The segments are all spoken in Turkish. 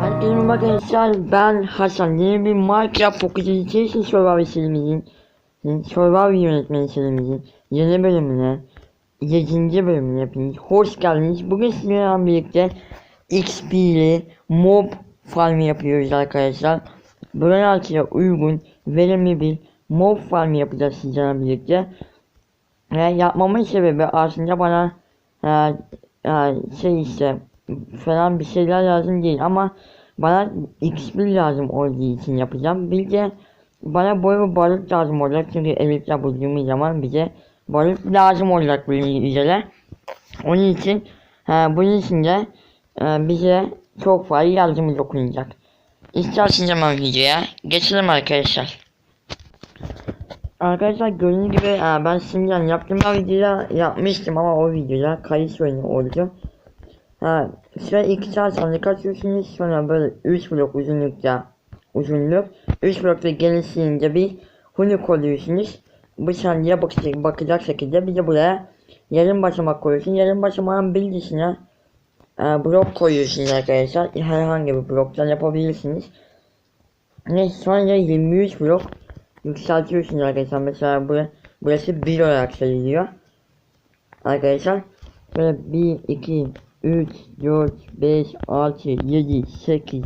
Herkese merhaba arkadaşlar ben Hasan yeni bir Minecraft Pocket Education Survivor serimizin Survivor yönetmeni serimizin yeni bölümüne 7. bölümüne hepiniz hoş geldiniz. Bugün sizlerle birlikte XP ile mob farmı yapıyoruz arkadaşlar. Buralarda uygun verimli bir mob farmı yapacağız sizlerle birlikte. Ve yapmamın sebebi aslında bana e, e, şey işte falan bir şeyler lazım değil ama bana XP lazım olduğu için yapacağım. Bir de bana böyle bir balık lazım olacak çünkü elimizde bulduğumuz zaman bize balık lazım olacak bir üzere. Onun için e, bunun için de e, bize çok fazla yardımcı dokunacak. İsterseniz hemen videoya geçelim arkadaşlar. Arkadaşlar gördüğünüz gibi e, ben şimdiden yaptığım videoda yapmıştım ama o videoda kayıt sorunu oldu. Ha, şöyle iki saat sonra kaçıyorsunuz sonra böyle 3 blok uzunlukta uzunluk 3 blokta genişliğinde bir hunuk oluyorsunuz. Sandığa bakacak, bakacak şekilde bir de buraya yarım basamak koyuyorsun. Yarım basamağın dışına e, blok koyuyorsunuz arkadaşlar. Herhangi bir bloktan yapabilirsiniz. Ne sonra 23 blok yükseltiyorsunuz arkadaşlar. Mesela bu, burası 1 olarak sayılıyor. Arkadaşlar böyle 1, 2, 3, 4, 5, 6, 7, 8,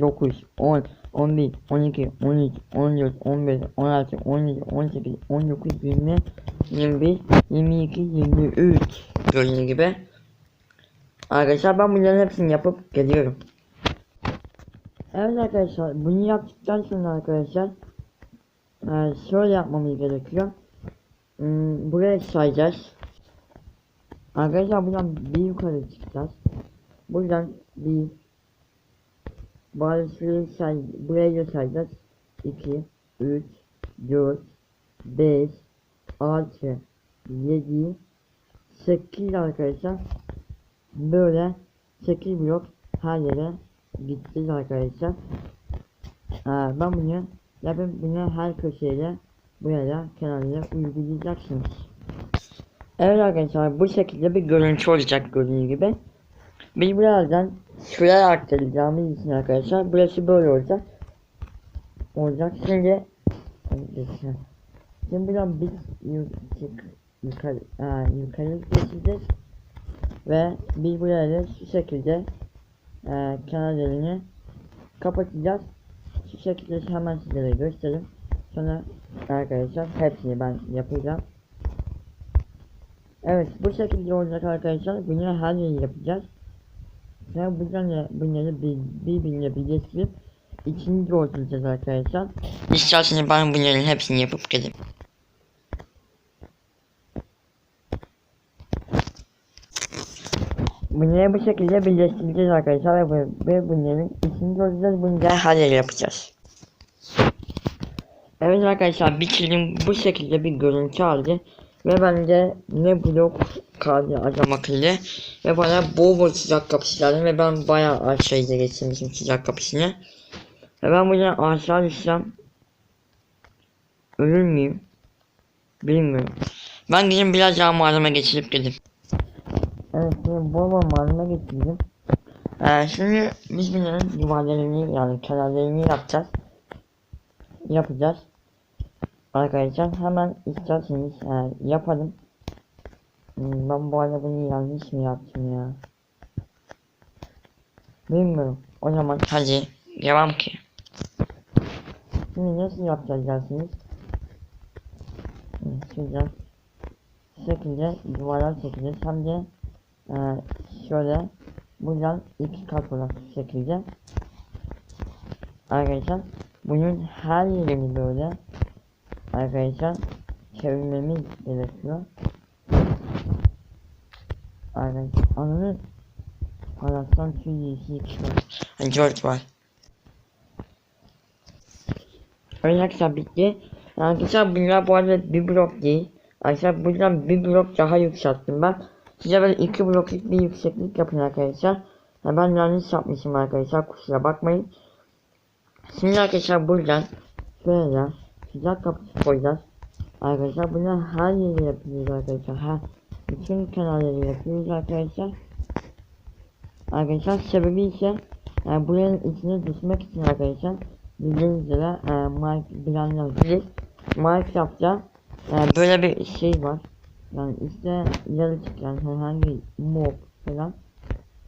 9, 10, 11, 12, 13, 14, 15, 16, 17, 18, 19, 20, 21, 22, 23 gördüğünüz gibi. Arkadaşlar ben bunların hepsini yapıp geliyorum. Evet arkadaşlar bunu yaptıktan sonra arkadaşlar şöyle yapmamız gerekiyor. Hmm, buraya sayacağız. Arkadaşlar buradan bir yukarı çıkacağız. Buradan bir bazı say buraya da sayacağız. 2 3 4 5 6 7 8 arkadaşlar. Böyle 8 blok her yere gideceğiz arkadaşlar. Ee, ben bunu yapıp bunu her köşeye buraya kenarlara uygulayacaksınız. Evet arkadaşlar bu şekilde bir görüntü olacak gördüğünüz gibi. Biz birazdan şuraya aktaracağımız için arkadaşlar burası böyle olacak. Olacak şimdi Şimdi buradan biz yuk yukarı, aa, yukarı geçeceğiz. Ve biz buraya da şu şekilde e, kenarlarını kapatacağız. Şu şekilde hemen sizlere göstereyim. Sonra arkadaşlar hepsini ben yapacağım. Evet bu şekilde olacak arkadaşlar. Bunu her yeri yapacağız. Ve buradan bunları bir, birbirine birleştirip içini dolduracağız arkadaşlar. İsterseniz ben bunların hepsini yapıp geleyim. Bunları bu şekilde birleştireceğiz arkadaşlar ve, ve bunların içini. Bunu da her yapacağız. Evet arkadaşlar bitirdim bu şekilde bir görüntü aldı. Ve bende ne blok kaldı adam akıllı. Ve bana bol bol sıcak kapısı lazım. Ve ben bayağı aşağıya geçirmişim sıcak kapısını. Ve ben buradan aşağı düşsem. Ölür müyüm? Bilmiyorum. Ben gidip biraz daha malzeme geçirip geldim. Evet şimdi bol bol malzeme getirdim. Ee, şimdi biz bunların duvarlarını yani kenarlarını yapacağız. Yapacağız. Arkadaşlar hemen isterseniz e, yapalım. Hmm, Ben bu arada bunu yanlış mı yaptım ya? Bilmiyorum. O zaman hadi devam ki. Şimdi nasıl yapacağız dersiniz? Şuradan şu şekilde duvarlar çekeceğiz. Hem de e, şöyle buradan iki kat olarak şekilde. Arkadaşlar bunun her yerini böyle Arkadaşlar çevirmemiz gerekiyor. Arkadaşlar anını Allah'tan yeşil çıkıyor. George var. Arkadaşlar bitti. Arkadaşlar bunlar bu arada bir blok değil. Arkadaşlar buradan bir blok daha yükselttim ben. Size böyle iki blokluk bir yükseklik yapın arkadaşlar. Ya ben yanlış yapmışım arkadaşlar kusura bakmayın. Şimdi arkadaşlar buradan şöyle sıcak kapısı koyacağız. Arkadaşlar bunu her yere yapıyoruz arkadaşlar. Her bütün kenarları yapıyoruz arkadaşlar. Arkadaşlar sebebi ise e, buranın içine düşmek için arkadaşlar bildiğiniz üzere e, Minecraft bilenler. Minecraft'ta e, böyle bir şey var. Yani işte yaratık yani herhangi mob falan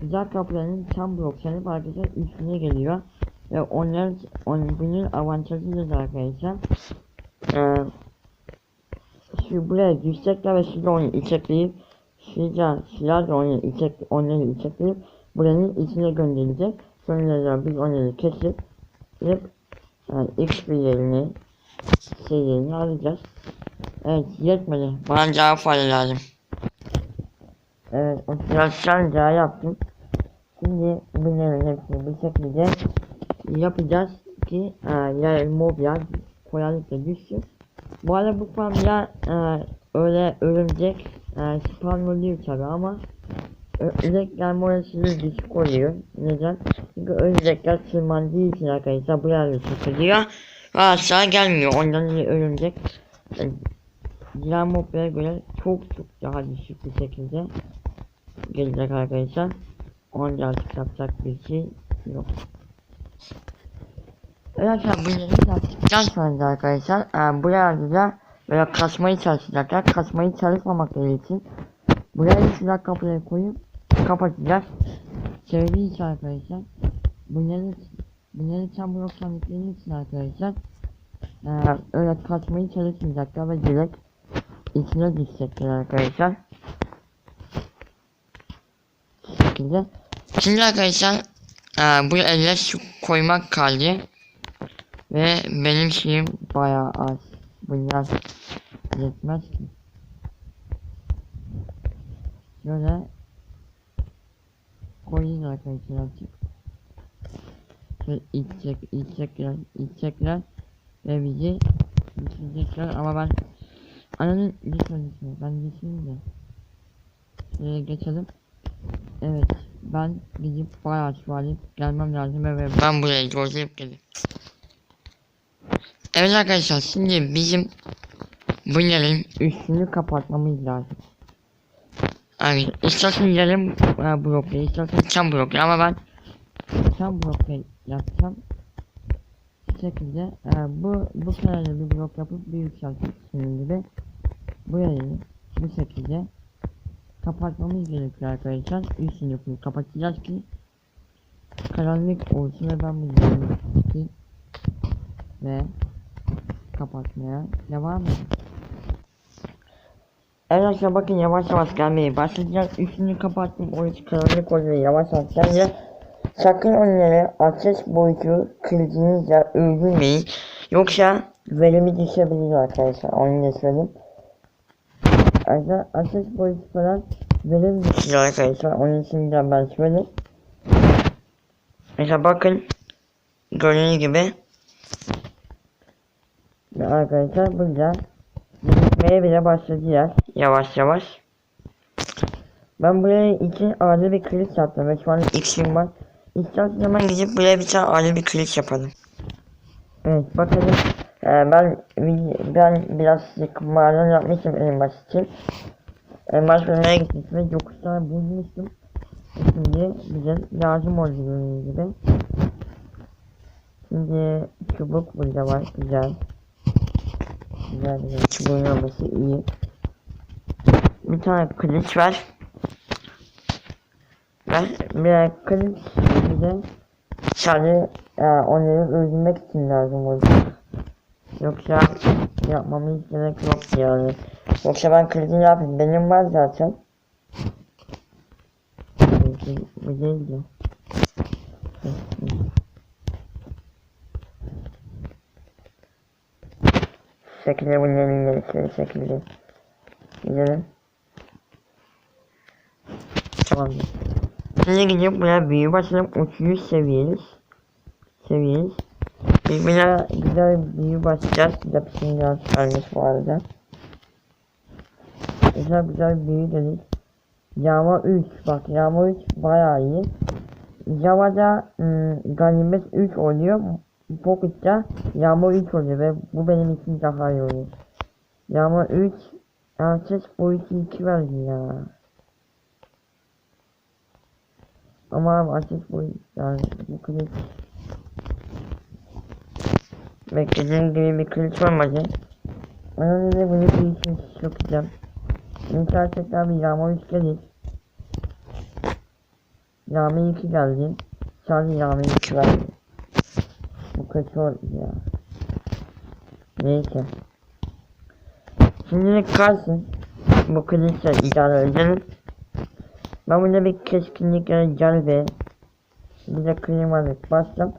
güzel kapılarının tam bloklanıp arkadaşlar üstüne geliyor. Ve onlar on, bunun avantajı da arkadaşlar. Ee, şu buraya düşecekler ve şurada onu içekleyip şurada şurada onu içek, onları içekleyip buranın içine gönderilecek. Sonra da biz onları kesip yani X bir yerini şey yerini alacağız. Evet yetmedi. Bana daha fazla lazım. Evet o biraz daha yaptım. Şimdi bunların hepsini bu şekilde yapacağız ki e, yani mobilya kolaylıkla düşsün. Bu arada bu farmda e, öyle örümcek e, spawn oluyor tabi ama örümcekler moralsiz düşük oluyor. Neden? Çünkü örümcekler tırmandığı için arkadaşlar bu yerde takılıyor. Aşağı gelmiyor. Ondan dolayı örümcek diğer moblara göre çok çok daha düşük bir şekilde gelecek arkadaşlar. Onca artık yapacak bir şey yok. Arkadaşlar bunları yaptıktan sonra da arkadaşlar e, bu yerde de böyle kasmayı çalışacaklar. Kasmayı çalışmamakları için buraya silah kapıları koyup kapatacağız. Sebebi ise arkadaşlar bunları bunları tam bloklandıkları için arkadaşlar e, öyle kasmayı çalışmayacaklar ve direkt içine düşecekler arkadaşlar. Bu şekilde. Şimdi arkadaşlar e, bu elle su koymak kaldı. Ve benim şeyim bayağı az. Bunlar yetmez ki. Şöyle koyayım arkadaşlar artık. Şöyle içecek, içecekler, içecekler ve bizi bitirecekler ama ben ananın lütfen lütfen ben geçeyim de. Şöyle geçelim. Evet ben gidip bayağı tuvalet gelmem lazım ve ben buraya yollayıp gelip Evet arkadaşlar şimdi bizim bunların üstünü kapatmamız lazım. Yani istersen yarım e, blokları istersen çam blokları ama ben çam blokları yapacağım. Bu şekilde e, bu bu kenarda bir blok yapıp bir yükseltip şimdi gibi burayı bu şekilde kapatmamız gerekiyor arkadaşlar. Üstünü kapatacağız ki karanlık olsun ve ben bu yüzden ve kapatmaya devam edin. Evet arkadaşlar bakın yavaş yavaş gelmeye başlayacak. Üstünü kapattım. O hiç karanlık oluyor yavaş yavaş gelince. Sakın onları ateş boyutu kılıcınızla öldürmeyin. Yoksa verimi düşebilir arkadaşlar. Onu da söyleyeyim. Arkadaşlar ateş boyutu falan verim düşüyor arkadaşlar. Onun için de ben söyleyeyim. Mesela bakın gördüğünüz gibi ve arkadaşlar burada gitmeye bile başladılar yavaş yavaş. Ben buraya için ayrı bir kılıç yaptım ve şu an x'im var. İsterseniz hemen gidip buraya bir tane ayrı bir kılıç yapalım. Evet bakalım. Ee, ben ben biraz sıkmadan yapmıştım en baş için. En baş bölümüne gitmiştim ve 9 tane bulmuştum. Şimdi bize lazım olduğu gibi. Şimdi çubuk burada var güzel. Güzel güzel. Çubuğun olması iyi. Bir tane kılıç var. Ver. Bir kılıç bize sadece e, onları öldürmek için lazım oldu. Yoksa yapmamız gerek yok yani. Yoksa ben kılıcı yapayım. Benim var zaten. Bu değildi. şekilde bunların gerekli şekilde gidelim. Tamamdır. Şimdi gidip buraya büyü başlayalım. 33 seviyeniz. Seviyeniz. Buna güzel bir büyü başlayacağız. Yapısını biraz vermiş bu arada. Güzel güzel bir büyü dedik. Yağma 3. Bak yağma 3 bayağı iyi. Java'da ım, ganimet 3 oluyor. Pocket'ta yağmur 3 oluyor ve bu benim için daha iyi oluyor. Yağmur 3 Access boyutu 2 verdi ya. Ama açık bu yani bu kılıç beklediğim gibi bir kılıç olmadı. Onun üzerine bunu bir için sokacağım. İnşaat tekrar bir yağma üç gelir. Yağma iki geldi. Sadece yağma iki verdi. Bu kötü oldu ya. Neyse. Şimdilik kalsın. Bu kılıçla idare edelim. Ben burada bir keskinlik ve bir de klimalık bastım.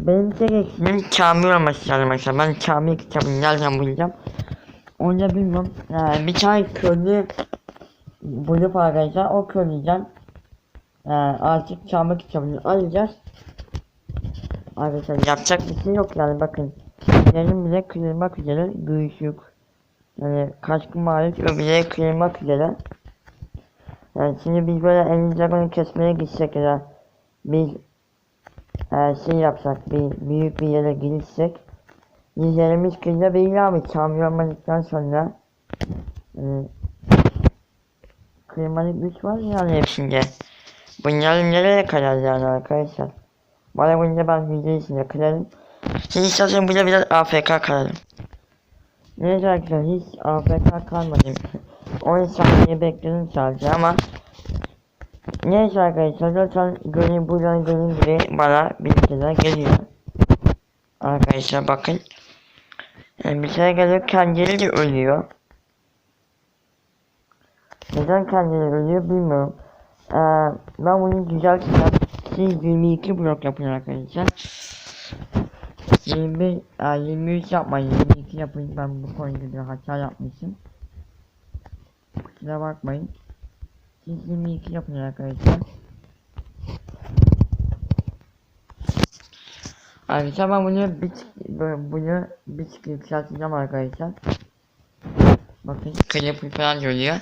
Benim tek eksiğim kamil olması lazım arkadaşlar. Ben kamil kitabını nereden bulacağım? Onu da bilmiyorum. Ee, bir tane köylü bulup arkadaşlar o köylüden ee, artık kamil kitabını alacağız. Arkadaşlar yapacak bir şey yok yani bakın. Yerim bile kırılmak üzere büyüşük. Yani kaşkın hariç öbürleri kırılmak üzere. Yani şimdi biz böyle elini dragonu kesmeye gitsek ya biz e, şey yapsak bir büyük bir yere gitsek yüzlerimiz kırılır değil abi kamyonmadıktan sonra e, kırmalık güç var yani hepsinde. Bunların nereye kadar yani arkadaşlar? Bana bunu ben video içinde kırarım. Şimdi istersen burada biraz AFK kalalım. Neyse arkadaşlar hiç AFK kalmadım. 10 saniye bekledim sadece ama Neyse arkadaşlar zaten görün buradan görün gibi bana bilgiler geliyor. Arkadaşlar bakın. Yani bir şey geliyor kendileri de ölüyor. Neden kendileri ölüyor bilmiyorum. Ee, ben bunu düzelteceğim. Siz 22 blok yapın arkadaşlar. 21, e, 23 yapmayın 22 yapın ben bu konuda bir hata yapmışım. Kusura bakmayın. Siz 22 yapın arkadaşlar. Arkadaşlar ben bunu bir bunu bir tık yükselteceğim arkadaşlar. Bakın klip falan görüyor.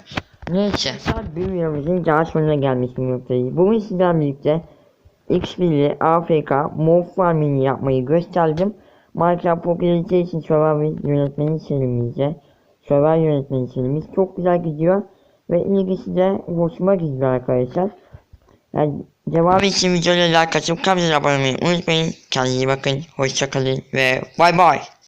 Neyse. Bir videomuzun daha sonuna gelmiş noktayı. Bugün sizlerle birlikte X1'li AFK Mob Farming'i yapmayı gösterdim. Minecraft Popularization Survivor yönetmeni serimize Survivor yönetmeni serimiz çok güzel gidiyor. Ve ilgisi de hoşuma gidiyor arkadaşlar. Yani cevabı için videoya like atıp kanala abone olmayı unutmayın. Kendinize iyi bakın. Hoşçakalın ve bay bay.